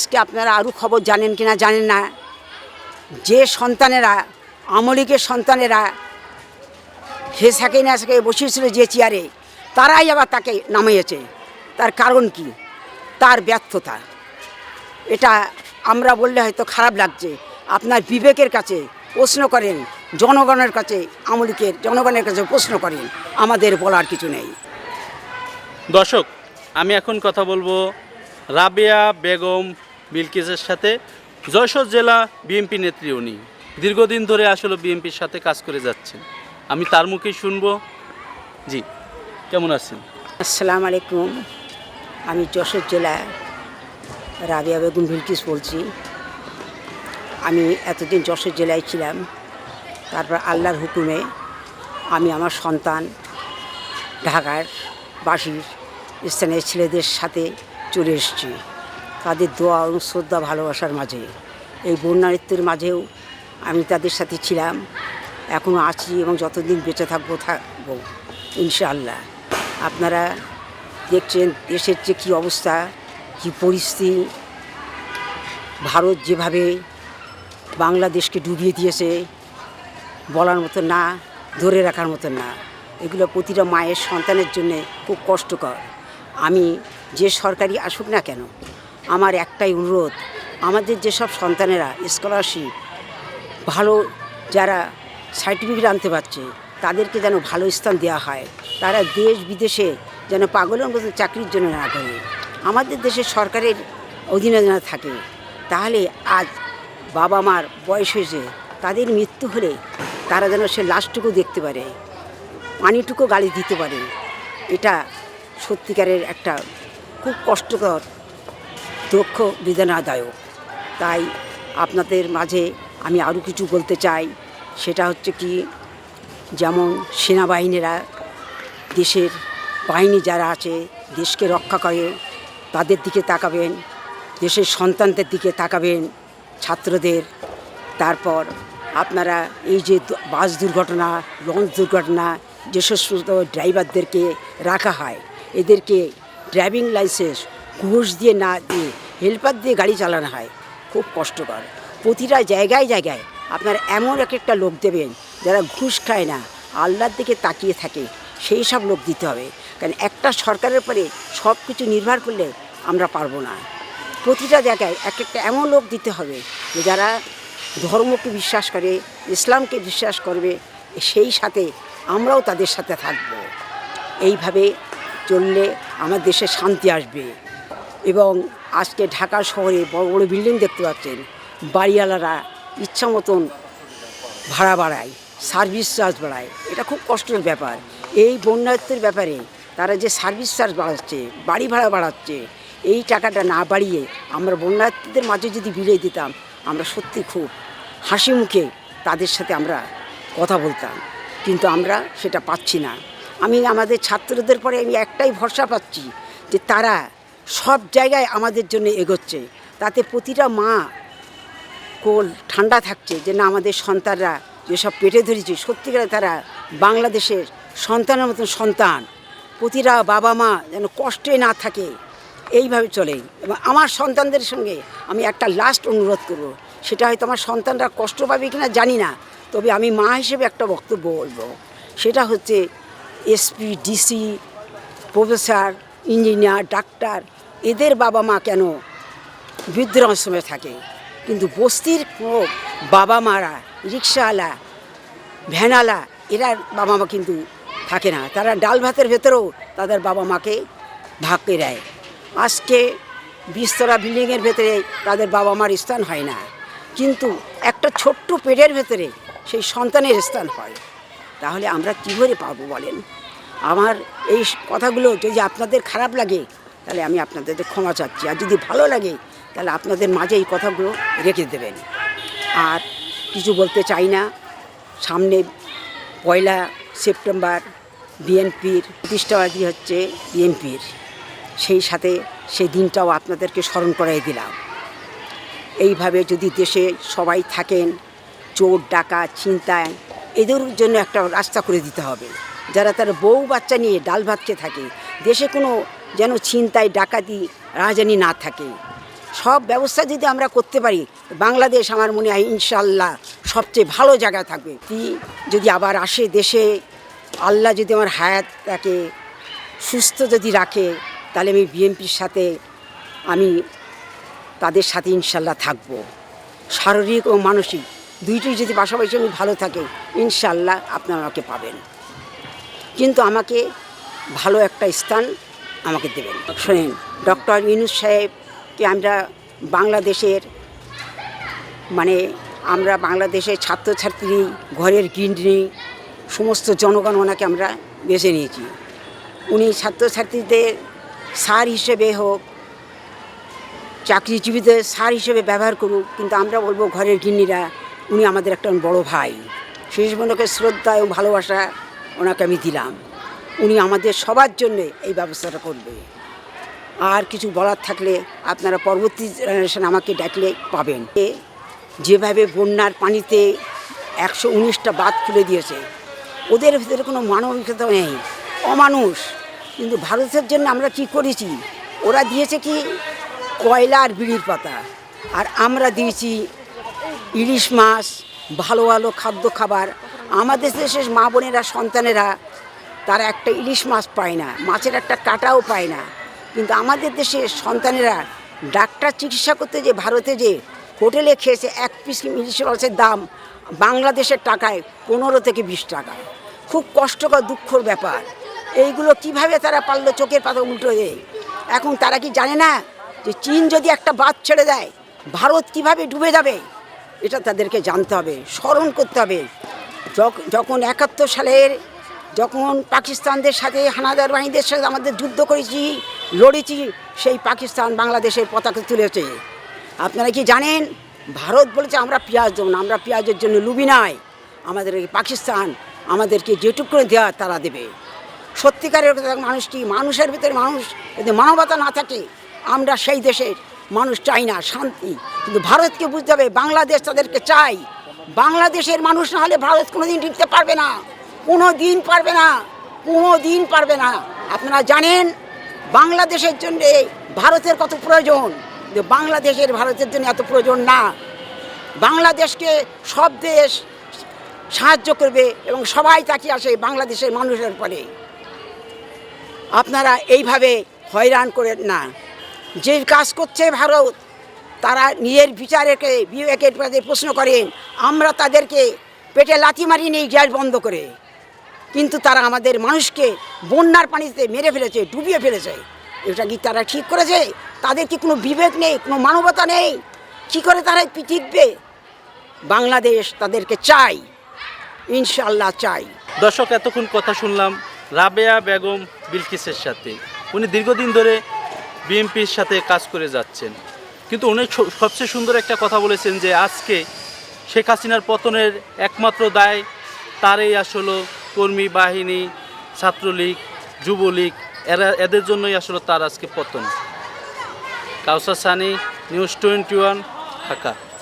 আজকে আপনারা আরও খবর জানেন কি না জানেন না? যে সন্তানেরা আমলিকের সন্তানেরা হেসাকে নাসাকে বসিয়েছিল যে চেয়ারে, তারাই আবার তাকে নামিয়েছে। তার কারণ কি? তার ব্যর্থতা। এটা আমরা বললে হয়তো খারাপ লাগছে। আপনার বিবেকের কাছে প্রশ্ন করেন, জনগণের কাছে আমলিকের জনগণের কাছে প্রশ্ন করেন, আমাদের বলার কিছু নেই। দর্শক, আমি এখন কথা বলব রাবিয়া বেগম বিলকিসের সাথে। যশোর জেলা বিএনপি নেত্রী উনি। দীর্ঘদিন ধরে আসলে বিএনপির সাথে কাজ করে যাচ্ছেন। আমি তার মুখেই শুনব। জি, কেমন আছেন? আসসালামু আলাইকুম। আমি যশোর জেলা রাবিয়া বেগম বিলকিস বলছি। আমি এতদিন যশোর জেলায় ছিলাম। তারপর আল্লাহর হুকুমে আমি আমার সন্তান ঢাকার বাসির স্থানীয় ছেলেদের সাথে চলে এসেছি। তাদের দোয়া শ্রদ্ধা ভালোবাসার মাঝে। এই বন্যারিত্বের মাঝেও আমি তাদের সাথে ছিলাম। এখনও আছি এবং যতদিন বেঁচে থাকব থাকব, ইনশাআল্লাহ। আপনারা দেখছেন দেশের যে কী অবস্থা, কী পরিস্থিতি। ভারত যেভাবে বাংলাদেশকে ডুবিয়ে দিয়েছে, বলার মতো না, ধরে রাখার মতো না। এগুলো প্রতিটা মায়ের সন্তানের জন্যে খুব কষ্টকর। আমি যে সরকারি আসুক না কেন আমার একটাই অনুরোধ, আমাদের যেসব সন্তানেরা স্কলারশিপ ভালো যারা সার্টিফিকেট আনতে পারছে, তাদেরকে যেন ভালো স্থান দেওয়া হয়। তারা দেশ বিদেশে যেন পাগলের মতো চাকরির জন্য না করে। আমাদের দেশের সরকারের অধীনে যেন থাকে। তাহলে আজ বাবা মার বয়স হয়েছে, তাদের মৃত্যু হলে তারা যেন সে লাশটুকু দেখতে পারে, পানিটুকু গালি দিতে পারে। এটা সত্যিকারের একটা খুব কষ্টকর দুঃখ বেদনাদায়ক। তাই আপনাদের মাঝে আমি আরও কিছু বলতে চাই। সেটা হচ্ছে কি, যেমন সেনাবাহিনীরা দেশের বাহিনী যারা আছে, দেশকে রক্ষা করে, তাদের দিকে তাকাবেন, দেশের সন্তানদের দিকে তাকাবেন, ছাত্রদের। তারপর আপনারা এই যে বাস দুর্ঘটনা, লঞ্চ দুর্ঘটনা, যে সমস্ত ড্রাইভারদেরকে রাখা হয়, এদেরকে ড্রাইভিং লাইসেন্স ঘুষ দিয়ে না দিয়ে হেল্পার দিয়ে গাড়ি চালানো হয়। খুব কষ্টকর। প্রতিটা জায়গায় জায়গায় আপনার এমন এক একটা লোক দেবেন যারা ঘুষ খায় না আল্লাহর দিকে তাকিয়ে থাকে, সেই সব লোক দিতে হবে। কারণ একটা সরকারের পরে সব কিছু নির্ভর করলে আমরা পারব না। প্রতিটা জায়গায় এক একটা এমন লোক দিতে হবে যে যারা ধর্মকে বিশ্বাস করে, ইসলামকে বিশ্বাস করবে, সেই সাথে আমরাও তাদের সাথে থাকব। এইভাবে চললে আমার দেশে শান্তি আসবে। এবং আজকে ঢাকা শহরে বড় বড় বিল্ডিং দেখতে পাচ্ছেন। বাড়িওয়ালারা ইচ্ছা মতন ভাড়া বাড়ায়, সার্ভিস চার্জ বাড়ায়। এটা খুব কষ্টের ব্যাপার। এই বন্যাত্মের ব্যাপারে তারা যে সার্ভিস চার্জ বাড়াচ্ছে, বাড়ি ভাড়া বাড়াচ্ছে, এই টাকাটা না বাড়িয়ে আমরা বন্যার্থীদের মাঝে যদি বিলিয়ে দিতাম, আমরা সত্যি খুব হাসি মুখে তাদের সাথে আমরা কথা বলতাম। কিন্তু আমরা সেটা পাচ্ছি না। আমি আমাদের ছাত্রদের পরে আমি একটাই ভরসা পাচ্ছি যে তারা সব জায়গায় আমাদের জন্য এগোচ্ছে। তাতে প্রতিটা মা কোল ঠান্ডা থাকছে যে না, আমাদের সন্তানরা যেসব পেটে ধরেছে, সত্যিকারে তারা বাংলাদেশের সন্তানের মতন সন্তান। প্রতিটা বাবা মা যেন কষ্টে না থাকে, এইভাবে চলে। এবং আমার সন্তানদের সঙ্গে আমি একটা লাস্ট অনুরোধ করব, সেটা হয়তো আমার সন্তানরা কষ্ট পাবে কিনা জানি না, তবে আমি মা হিসেবে একটা বক্তব্য বলব। সেটা হচ্ছে SP, DC, professor, engineer, doctor এদের বাবা মা কেন বৃদ্ধাশ্রমে থাকে? কিন্তু বস্তির বাবা মারা, রিক্সাওয়ালা ভ্যানালা এরা বাবা মা কিন্তু থাকে না। তারা ডাল ভাতের ভেতরেও তাদের বাবা মাকে ভাগকে দেয়। আজকে বিস্তরা বিল্ডিংয়ের ভেতরে তাদের বাবা মার স্থান হয় না। কিন্তু একটা ছোট্ট পেটের ভেতরে সেই সন্তানের স্থান হয়। তাহলে আমরা কী করে পাবো বলেন? আমার এই কথাগুলো যদি আপনাদের খারাপ লাগে তাহলে আমি আপনাদের ক্ষমা চাচ্ছি। আর যদি ভালো লাগে, তাহলে আপনাদের মাঝে এই কথাগুলো রেখে দেবেন। আর কিছু বলতে চাই না। সামনে পয়লা সেপ্টেম্বর বিএনপির প্রতিষ্ঠাবাদী হচ্ছে বিএনপির। সেই সাথে সেই দিনটাও আপনাদেরকে স্মরণ করাই দিলাম। এইভাবে যদি দেশে সবাই থাকেন, চোর ডাকা চিন্তায় এদের জন্য একটা রাস্তা করে দিতে হবে। যারা তার বউ বাচ্চা নিয়ে ডাল ভাত খেয়ে থাকে, দেশে কোনো যেন ছিনতাই, ডাকাতি, রাজধানী না থাকে। সব ব্যবস্থা যদি আমরা করতে পারি, বাংলাদেশ আমার মনে হয় ইনশাল্লাহ সবচেয়ে ভালো জায়গায় থাকবে। যদি আবার আসে দেশে, আল্লাহ যদি আমার হায়াত তাকে সুস্থ যদি রাখে, তাহলে আমি বিএনপির সাথে, আমি তাদের সাথে ইনশাল্লাহ থাকব। শারীরিক ও মানসিক দুইটাই যদি পাশাপাশি আমি ভালো থাকে ইনশাল্লাহ আপনারা আমাকে পাবেন। কিন্তু আমাকে ভালো একটা স্থান আমাকে দেবেন। শোনেন, ডক্টর ইউনুস সাহেবকে আমরা বাংলাদেশের মানে আমরা বাংলাদেশের ছাত্রছাত্রী ঘরের গৃহিণী সমস্ত জনগণ ওনাকে আমরা বেছে নিয়েছি। উনি ছাত্রছাত্রীদের সার হিসেবে হোক, চাকরিজীবীদের সার হিসেবে ব্যবহার করুক, কিন্তু আমরা বলব ঘরের গিন্নিরা, উনি আমাদের একটা বড় ভাই। শেষ মনকে শ্রদ্ধা এবং ভালোবাসা ওনাকে আমি দিলাম। উনি আমাদের সবার জন্য এই ব্যবস্থাটা করবে। আর কিছু বলার থাকলে আপনারা পরবর্তী জেনারেশন আমাকে ডাকলে পাবেন। যেভাবে বন্যার পানিতে একশো উনিশটা বাঁধ খুলে দিয়েছে, ওদের ভিতরে কোনো মানবিকতা নেই, অমানুষ। কিন্তু ভারতের জন্য আমরা কি করেছি? ওরা দিয়েছে কি? কয়লা আর বিড়ির পাতা। আর আমরা দিয়েছি ইলিশ মাছ, ভালো ভালো খাদ্য খাবার। আমাদের দেশের মা বোনেরা, সন্তানেরা তারা একটা ইলিশ মাছ পায় না, মাছের একটা কাটাও পায় না। কিন্তু আমাদের দেশে সন্তানেরা ডাক্তার চিকিৎসা করতে যে ভারতে যে হোটেলে খেয়েছে এক পিস ইলিশ মাছের দাম বাংলাদেশের টাকায় পনেরো থেকে বিশ টাকা। খুব কষ্টকর, দুঃখর ব্যাপার। এইগুলো কীভাবে তারা পারল চোখের পাতা উল্টো দেয় এখন তারা কি জানে না যে চীন যদি একটা বাদ ছেড়ে দেয়, ভারত কীভাবে ডুবে যাবে? এটা তাদেরকে জানতে হবে, স্মরণ করতে হবে। যখ- যখন একাত্তর সালের যখন পাকিস্তানদের সাথে, হানাদার বাহিনীদের সাথে আমাদের যুদ্ধ করেছি, লড়েছি, সেই পাকিস্তান বাংলাদেশের পতাকা তুলেছে। আপনারা কি জানেন? ভারত বলেছে, আমরা পেঁয়াজ দেবো না, আমরা পেঁয়াজের জন্য লুবি নাই। আমাদের পাকিস্তান আমাদেরকে যেটুকু করে দেওয়া তারা দেবে। সত্যিকারের কথা মানুষটি মানুষের ভিতরে মানুষ? যদি মানবতা না থাকে, আমরা সেই দেশের মানুষ চাই না, শান্তি। কিন্তু ভারতকে বুঝতে হবে, বাংলাদেশ তাদেরকে চাই। বাংলাদেশের মানুষ না হলে ভারত কোনোদিন টিকতে পারবে না। কোনো দিন পারবে না কোনো দিন পারবে না। আপনারা জানেন, বাংলাদেশের জন্যে ভারতের কত প্রয়োজন? কিন্তু বাংলাদেশের ভারতের জন্য এত প্রয়োজন না। বাংলাদেশকে সব দেশ সাহায্য করবে এবং সবাই তাকিয়ে আসে বাংলাদেশের মানুষের পরে আপনারা এইভাবে হয়রান করেন না। যে কাজ করছে ভারত, তারা নিজের বিচারেকে, বিবেকের প্রশ্ন করেন, আমরা তাদেরকে পেটে লাথি মারি নেই গ্যাস বন্ধ করে। কিন্তু তারা আমাদের মানুষকে বন্যার পানিতে মেরে ফেলেছে, ডুবিয়ে ফেলেছে। এটা কি তারা ঠিক করেছে? তাদের কি কোনো বিবেক নেই, কোনো মানবতা নেই? কী করে তারা টিকবে বাংলাদেশ তাদেরকে চাই ইনশাল্লাহ চাই। দর্শক, এতক্ষণ কথা শুনলাম রাবেয়া বেগম বিলকিসের সাথে। উনি দীর্ঘদিন ধরে বিএনপির সাথে কাজ করে যাচ্ছেন। কিন্তু উনি সবচেয়ে সুন্দর একটা কথা বলেছেন যে, আজকে শেখ হাসিনার পতনের একমাত্র দায় তারই আসলে কর্মী, বাহিনী, ছাত্রলীগ, যুবলীগ, এরা এদের জন্যই আসলে তার আজকে পতন। Kawsar Sani, News twenty one, Dhaka.